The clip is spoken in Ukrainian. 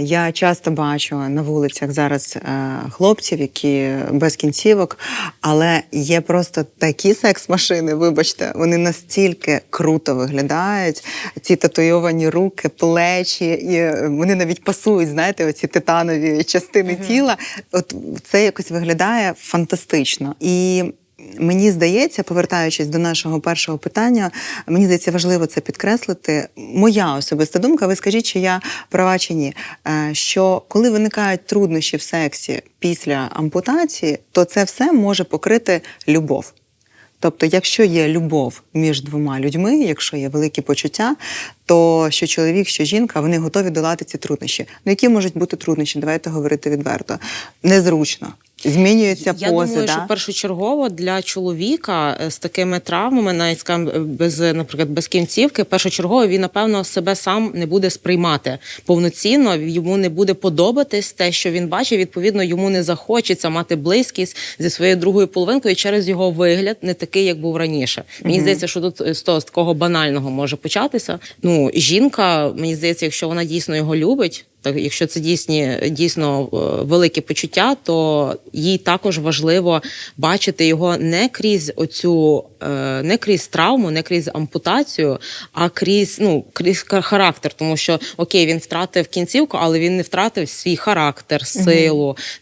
Я часто бачу на вулицях зараз е, хлопців, які без кінцівок, але є просто такі секс-машини, вибачте, вони настільки круто виглядають. Ці татуйовані руки, плечі, і е, вони навіть пасують, знаєте, оці титанові частини тіла. От це якось виглядає фантастично. І Мені здається, повертаючись до нашого першого питання, мені здається, важливо це підкреслити. Моя особиста думка, ви скажіть, чи я права чи ні, е, що коли виникають труднощі в сексі після ампутації, то це все може покрити любов. Тобто, якщо є любов між двома людьми, якщо є великі почуття, то що чоловік, що жінка, вони готові долати ці труднощі. Ну які можуть бути труднощі? Давайте говорити відверто. Незручно. Змінюються Я пози. думаю, да? що першочергово для чоловіка е, з такими травмами, навіть скажімо, е, без, наприклад, без кінцівки, першочергово він, напевно, себе сам не буде сприймати повноцінно. Йому не буде подобатись те, що він бачить. Відповідно, йому не захочеться мати близькість зі своєю другою половинкою через його вигляд, не такий, як був раніше. Мені здається, що тут е, з того з такого банального може початися. Ну, жінка, мені здається, якщо вона дійсно його любить. Так, якщо це дійсні дійсно велике великі почуття, то їй також важливо бачити його не крізь оцю, е, не крізь травму, не крізь ампутацію, а крізь ну крізь характер. Тому що окей, він втратив кінцівку, але він не втратив свій характер, силу.